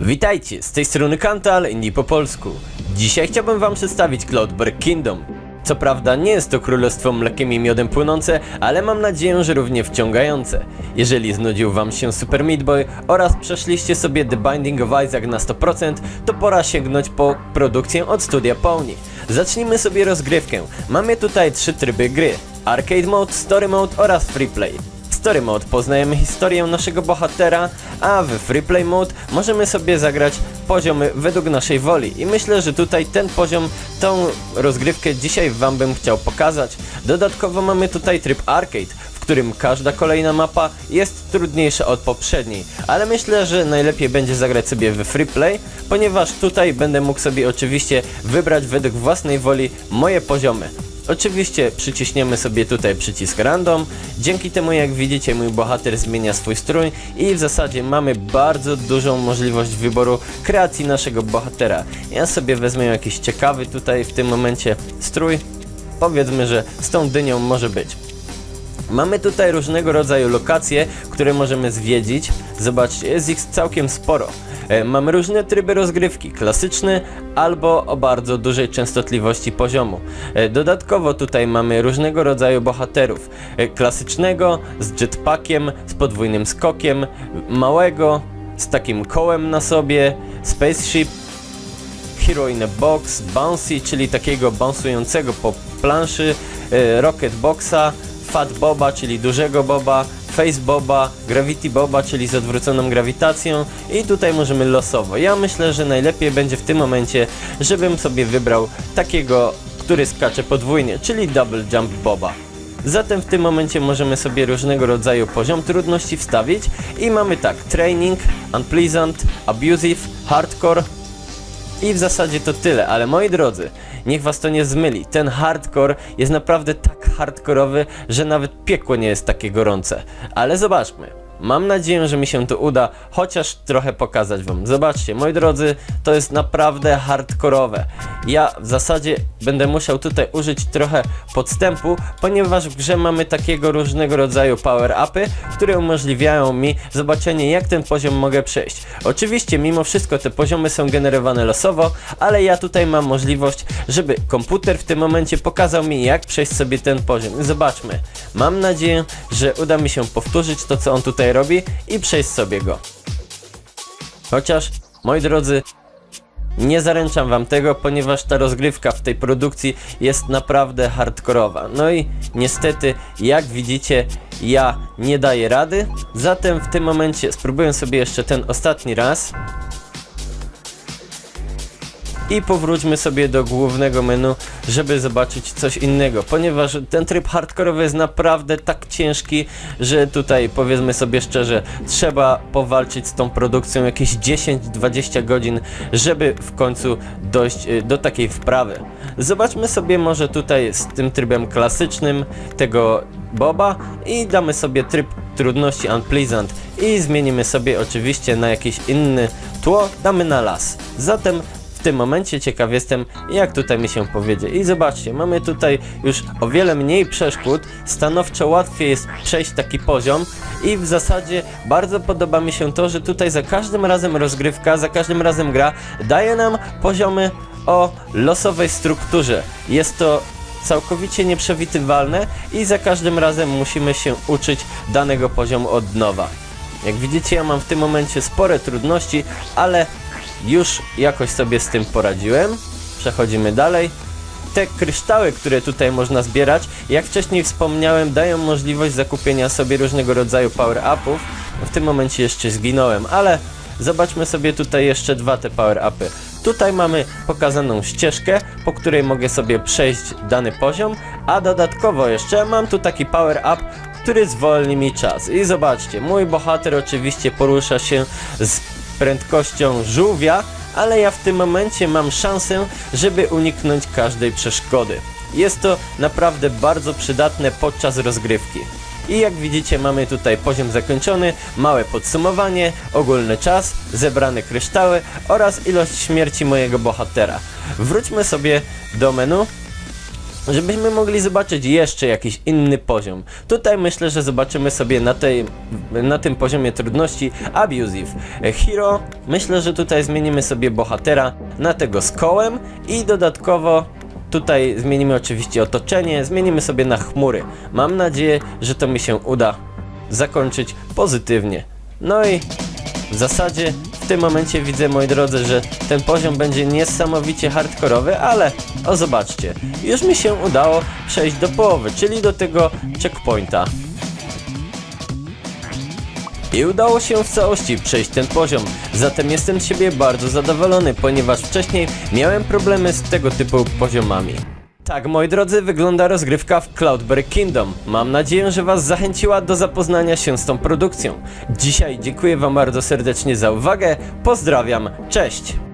Witajcie, z tej strony Kantal, Indie po polsku. Dzisiaj chciałbym wam przedstawić Cloudberg Kingdom. Co prawda nie jest to królestwo mlekiem i miodem płynące, ale mam nadzieję, że równie wciągające. Jeżeli znudził wam się Super Meat Boy oraz przeszliście sobie The Binding of Isaac na 100%, to pora sięgnąć po produkcję od studia Pony. Zacznijmy sobie rozgrywkę. Mamy tutaj trzy tryby gry. Arcade Mode, Story Mode oraz Free Play. Story Mode poznajemy historię naszego bohatera, a w Freeplay Mode możemy sobie zagrać poziomy według naszej woli i myślę, że tutaj ten poziom, tą rozgrywkę dzisiaj wam bym chciał pokazać. Dodatkowo mamy tutaj tryb Arcade, w którym każda kolejna mapa jest trudniejsza od poprzedniej, ale myślę, że najlepiej będzie zagrać sobie w Freeplay, ponieważ tutaj będę mógł sobie oczywiście wybrać według własnej woli moje poziomy. Oczywiście przyciśniemy sobie tutaj przycisk random, dzięki temu jak widzicie mój bohater zmienia swój strój i w zasadzie mamy bardzo dużą możliwość wyboru kreacji naszego bohatera. Ja sobie wezmę jakiś ciekawy tutaj w tym momencie strój, powiedzmy, że z tą dynią może być. Mamy tutaj różnego rodzaju lokacje, które możemy zwiedzić. Zobaczcie, jest ich całkiem sporo. E, Mamy różne tryby rozgrywki, klasyczny albo o bardzo dużej częstotliwości poziomu. E, Dodatkowo tutaj mamy różnego rodzaju bohaterów. E, Klasycznego z jetpackiem, z podwójnym skokiem, małego z takim kołem na sobie, spaceship, Hero in a Box, Bouncy, czyli takiego bounsującego po planszy, Rocket Boxa, Fat Boba, czyli dużego Boba, Face Boba, Gravity Boba, czyli z odwróconą grawitacją i tutaj możemy losowo. Ja myślę, że najlepiej będzie w tym momencie, żebym sobie wybrał takiego, który skacze podwójnie, czyli Double Jump Boba. Zatem w tym momencie możemy sobie różnego rodzaju poziom trudności wstawić i mamy tak, training, unpleasant, abusive, hardcore, i w zasadzie to tyle, ale moi drodzy, niech was to nie zmyli. Ten hardcore jest naprawdę tak hardkorowy, że nawet piekło nie jest takie gorące. Ale zobaczmy. Mam nadzieję, że mi się to uda, chociaż trochę pokazać wam. Zobaczcie, moi drodzy, to jest naprawdę hardkorowe. Ja w zasadzie będę musiał tutaj użyć trochę podstępu, ponieważ w grze mamy takiego różnego rodzaju power-upy, które umożliwiają mi zobaczenie jak ten poziom mogę przejść. Oczywiście mimo wszystko te poziomy są generowane losowo, ale ja tutaj mam możliwość, żeby komputer w tym momencie pokazał mi jak przejść sobie ten poziom. Zobaczmy. Mam nadzieję, że uda mi się powtórzyć to co on tutaj robi i przejść sobie go. Chociaż, moi drodzy, nie zaręczam wam tego, ponieważ ta rozgrywka w tej produkcji jest naprawdę hardkorowa. No i niestety, jak widzicie, ja nie daję rady. Zatem w tym momencie spróbuję sobie jeszcze ten ostatni raz. I powróćmy sobie do głównego menu, żeby zobaczyć coś innego, ponieważ ten tryb hardkorowy jest naprawdę tak ciężki, że tutaj powiedzmy sobie szczerze, trzeba powalczyć z tą produkcją jakieś 10-20 godzin, żeby w końcu dojść y, do takiej wprawy. Zobaczmy sobie może tutaj z tym trybem klasycznym tego Boba i damy sobie tryb trudności Unpleasant i zmienimy sobie oczywiście na jakieś inny tło, damy na las. Zatem w tym momencie ciekaw jestem, jak tutaj mi się powiedzie. I zobaczcie, mamy tutaj już o wiele mniej przeszkód, stanowczo łatwiej jest przejść taki poziom i w zasadzie bardzo podoba mi się to, że tutaj za każdym razem rozgrywka, za każdym razem gra daje nam poziomy o losowej strukturze. Jest to całkowicie nieprzewidywalne i za każdym razem musimy się uczyć danego poziomu od nowa. Jak widzicie, ja mam w tym momencie spore trudności, ale już jakoś sobie z tym poradziłem. Przechodzimy dalej. Te kryształy, które tutaj można zbierać, jak wcześniej wspomniałem, dają możliwość zakupienia sobie różnego rodzaju power-upów. W tym momencie jeszcze zginąłem, ale zobaczmy sobie tutaj jeszcze dwa te power-upy. Tutaj mamy pokazaną ścieżkę, po której mogę sobie przejść dany poziom, a dodatkowo jeszcze mam tu taki power-up, który zwolni mi czas. I zobaczcie, mój bohater oczywiście porusza się z prędkością żółwia, ale ja w tym momencie mam szansę, żeby uniknąć każdej przeszkody. Jest to naprawdę bardzo przydatne podczas rozgrywki. I jak widzicie mamy tutaj poziom zakończony, małe podsumowanie, ogólny czas, zebrane kryształy oraz ilość śmierci mojego bohatera. Wróćmy sobie do menu żebyśmy mogli zobaczyć jeszcze jakiś inny poziom. Tutaj myślę, że zobaczymy sobie na, tej, na tym poziomie trudności Abusive. Hero, myślę, że tutaj zmienimy sobie bohatera na tego z kołem i dodatkowo tutaj zmienimy oczywiście otoczenie, zmienimy sobie na chmury. Mam nadzieję, że to mi się uda zakończyć pozytywnie. No i w zasadzie w tym momencie widzę, moi drodzy, że ten poziom będzie niesamowicie hardkorowy, ale o zobaczcie, już mi się udało przejść do połowy, czyli do tego checkpointa. I udało się w całości przejść ten poziom, zatem jestem z siebie bardzo zadowolony, ponieważ wcześniej miałem problemy z tego typu poziomami. Tak, moi drodzy, wygląda rozgrywka w Cloudberry Kingdom. Mam nadzieję, że Was zachęciła do zapoznania się z tą produkcją. Dzisiaj dziękuję Wam bardzo serdecznie za uwagę, pozdrawiam, cześć!